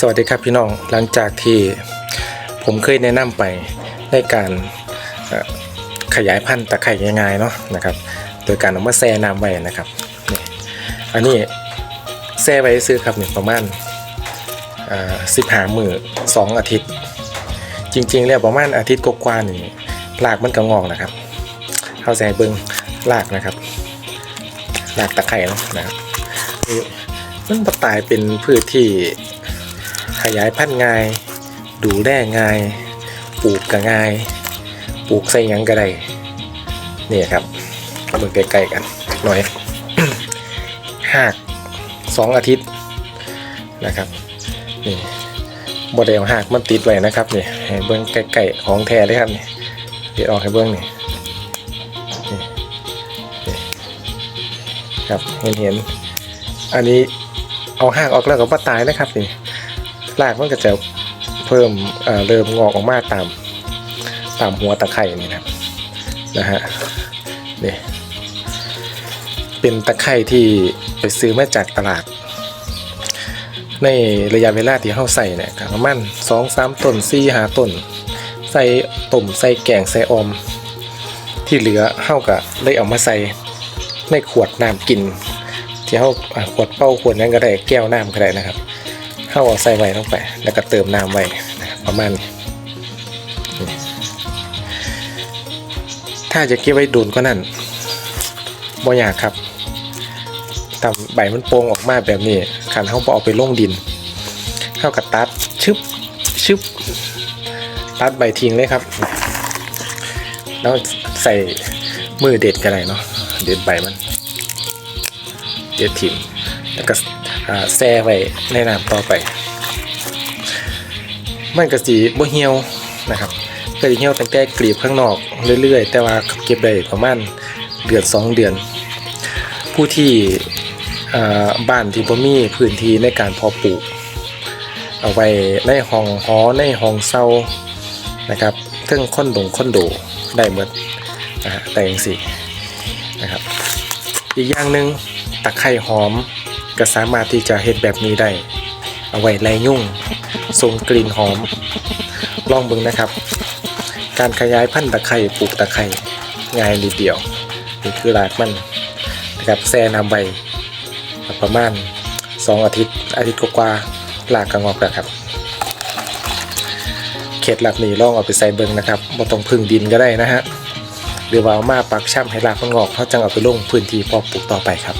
สวัสดีครับพี่น้องหลังจากที่ผมเคยแนะนำไปในการขยายพันธุ์ตะไคร่ง่ายๆเนาะนะครับ โดยการเอามาแช่น้ำไว้นะครับนี่อันนี้แช่ไว้ซื้อครับนี่ประมาณสิบหามือสองอาทิตย์ จริงๆแล้วประมาณอาทิตย์กว่าๆนี่รากมันก็งอกนะครับเข้าใจเบิ้งรากนะครับรากตะไคร่เนาะนะครับมันตายเป็นพืชที่ ยายพันธุ์ง่าย ดูแลง่าย ปลูกก็ง่าย ปลูกใส่ยังก็ได้นี่ครับเอามือใกล้ๆกันหน่อยหากสองอาทิตย์นะครับนี่บดเดลหากมันติดไว้นะครับนี่ให้เบิ้งใกล้ๆของแท้เลยครับนี่เดี๋ยวออกให้เบิ้งนี่นี่ครับเห็นเห็นอันนี้เอาหากออกแล้วก็บ่ตายนะครับนี่ รากมันก็จะเพิ่มเเริ่มงอกออกมาตามตามหัวตะไคร่นี่นะนะฮะนี่เป็นตะไคร่ที่ไปซื้อมาจากตลาด ในระยะเวลาที่เข้าใส่เนี่ยก็ประมาณสองสามต้นสี่หาต้น ใส่ต้มใส่แกงใส่อม ที่เหลือเข้าก็เลยเอามาใส่ในขวดน้ำกินที่เขาขวดเป้าขวดนั้นก็ได้แก้วน้ำก็ได้นะครับ เข้าเอาใส่ไว้ลงไป แล้วก็เติมน้ำไว้ประมาณนี้ถ้าจะเก็บไว้ดูนก็นั่นบ่อยากครับทำใบมันโป่งออกมาแบบนี้ขันเขาบอเอาไปลงดินเข้ากับตัดชึบชึบตัดใบทิ้งเลยครับ แล้วใส่มือเด็ดกันเลยเนาะเด็ดใบมัน เด็ดทิ้งแล้วก็ แช่ไว้ในน้ำต่อไป มันก็สีบ่เหี่ยวนะครับก็จะเหี่ยวตั้งแต่กลีบข้างนอกเรื่อยๆ แต่ว่าเก็บได้ประมาณเดือน2 เดือน ผู้ที่บ้านที่บ่มีพื้นที่ในการเพาะปลูก เอาไว้ในห้องหอในห้องเซานะครับเครื่องคอนดงคอนโดได้หมดนะฮะแต่ยังสี่นะครับอีกอย่างหนึ่งตะไคร่หอม ก็สามารถที่จะเฮ็ดแบบนี้ได้ เอาไว้ไล่ยุ่งส่งกลิ่นหอม ลองเบิ่งนะครับ การขยายพันธุ์ตะไคร่ปลูกตะไคร่ง่ายนิดเดียวนี่คือรากมันนะครับแซ่น้ำใบประมาณ 2 อาทิตย์ อาทิตย์กว่าๆรากก็งอกแล้วครับเขตหลักนี้ลองเอาไปใส่เบิ่งนะครับบ่ต้องพึ่งดินก็ได้นะฮะหรือว่าเอามาปักช่ำให้รากมันงอกเขาจังเอาไปลงพื้นที่พอปลูกต่อไปครับ